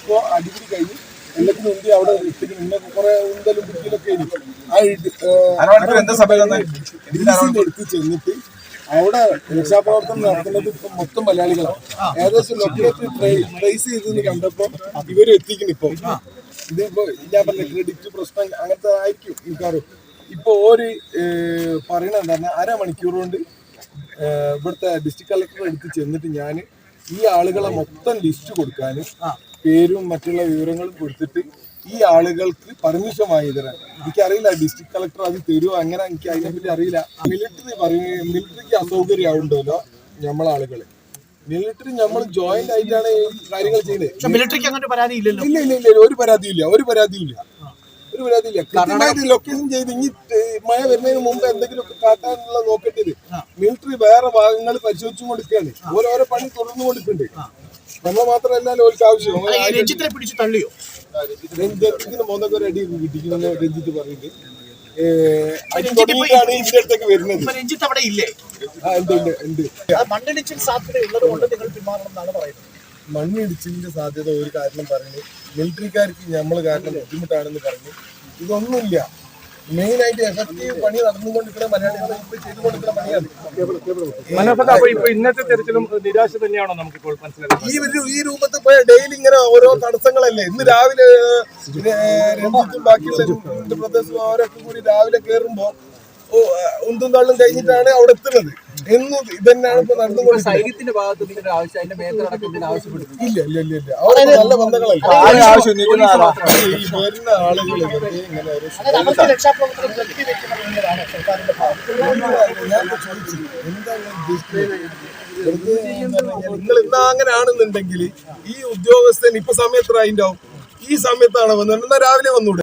ഇപ്പോ അടിപിടി കഴിഞ്ഞ് എല്ലാത്തിനും മുമ്പ് അവിടെ ഇട്ടിട്ട് ഇന്ന കുറെ ഉന്തലും കുട്ടിയിലൊക്കെ എടുത്ത് ചെന്നിട്ട് അവിടെ രക്ഷാപ്രവർത്തനം നടത്തുന്നത് ഇപ്പൊ മൊത്തം മലയാളികളാണ്. ഏകദേശം ലൊക്കേറ്റ് ട്രേസ് ചെയ്തെന്ന് കണ്ടപ്പോൾ ഇവരും എത്തിക്കുന്നു ഇപ്പൊ. ഇതിപ്പോ ഞാൻ പറഞ്ഞ ക്രെഡിറ്റ് പ്രശ്നം അങ്ങനത്തെ ആയിരിക്കും മിക്കവാറും ഇപ്പൊ ഒരു പറയണ എന്താ അരമണിക്കൂർ കൊണ്ട് ഇവിടുത്തെ ഡിസ്ട്രിക്ട് കളക്ടറെ എടുത്ത് ചെന്നിട്ട് ഞാൻ ഈ ആളുകളെ മൊത്തം ലിസ്റ്റ് കൊടുക്കാനും പേരും മറ്റുള്ള വിവരങ്ങളും കൊടുത്തിട്ട് ഈ ആളുകൾക്ക് പെർമിഷൻ വാങ്ങി തരാൻ എനിക്കറിയില്ല ഡിസ്ട്രിക്ട് കളക്ടർ അത് തരുമോ അങ്ങനെ എനിക്ക് അതിനെപ്പറ്റി അറിയില്ല. മിലിറ്ററി പറയും മിലിറ്ററിക്ക് അസൗകര്യമാവുണ്ടല്ലോ നമ്മളാളുകളെ മിലിറ്ററി നമ്മൾ ജോയിന്റ് ആയിട്ടാണ് ഈ കാര്യങ്ങൾ ചെയ്യുന്നത്. മിലിറ്ററിക്ക് അങ്ങനെ പരാതി ഇല്ലല്ലോ. ഇല്ല ഇല്ല ഇല്ല ഇല്ല, ഒരു പരാതിയില്ല ഒരു പരാതിയില്ല. ഒരു പരാതിയില്ല. കൃത്യമായിട്ട് ലൊക്കേഷൻ ചെയ്ത് ഇനി മഴ വരുന്നതിന് മുമ്പ് എന്തെങ്കിലുമൊക്കെ കാട്ടാനുള്ള നോക്കേണ്ടത്. മിലിറ്ററി വേറെ ഭാഗങ്ങൾ പരിശോധിച്ചു കൊടുക്കുകയാണ്. ഓരോരോ പണി തുടർന്നു കൊടുക്കുന്നുണ്ട് നമ്മൾ മാത്രമല്ല ലോലിക്ക് ആവശ്യം. രഞ്ജിത്തിനെ പിടിച്ച് തള്ളിയോ? രഞ്ജിത്തിന് മൂന്നൊക്കെ ഒരു അടി രഞ്ജിത്ത് പറഞ്ഞിട്ട് രഞ്ജിത്ത് അവിടെ ഇല്ലേ? മണ്ണിടിച്ചിൽ കൊണ്ട് നിങ്ങൾ പറയുന്നത്. മണ്ണിടിച്ചിലിന്റെ സാധ്യത ഒരു കാരണം പറഞ്ഞു മിലിറ്ററിക്കാർക്ക് നമ്മൾ കാരണം ബുദ്ധിമുട്ടാണെന്ന് പറഞ്ഞു ഇതൊന്നുമില്ല. മെയിൻ ആയിട്ട് എഫക്റ്റീവ് പണി നടന്നുകൊണ്ടിരിക്കുന്ന മലയാളികൾ ഇപ്പൊ ചെയ്തുകൊണ്ടിരിക്കുന്ന പണിയാണ്? മനോഹർ അപ്പൊ ഇപ്പൊ ഇന്നത്തെ നിരാശ തന്നെയാണോ നമുക്കിപ്പോൾ മനസ്സിലാക്കുന്നത്? ഈ ഒരു ഈ രൂപത്തിൽ പോയ ഡെയിലി ഇങ്ങനെ ഓരോ തടസ്സങ്ങളല്ലേ? ഇന്ന് രാവിലെ രഞ്ജിത്തും ബാക്കിയുള്ള രണ്ട് പ്രദേശവും അവരൊക്കെ കൂടി രാവിലെ കയറുമ്പോ ഓ, ഉന്തും തള്ളും കഴിഞ്ഞിട്ടാണ് അവിടെ എത്തുന്നത്. എന്നും ഇതന്നെയാണ് ഇപ്പൊ നടന്നുകൊണ്ടിരിക്കുന്നത് ഇല്ല ഇല്ല ഇല്ല ഇല്ല. അവിടെ നല്ല ബന്ധങ്ങളല്ല? ഈ വരുന്ന ആളുകൾ ഇതൊക്കെ ഇങ്ങനെ ഒരു ഞാൻ ചോദിച്ചു എന്താണ് നിങ്ങൾ ഇന്ന് അങ്ങനെയാണെന്നുണ്ടെങ്കിൽ ഈ ഉദ്യോഗസ്ഥൻ ഇപ്പൊ സമയത്ത് അതിന്റെ ഈ സമയത്താണ് വന്നത്. എന്നാ രാവിലെ വന്നൂടെ?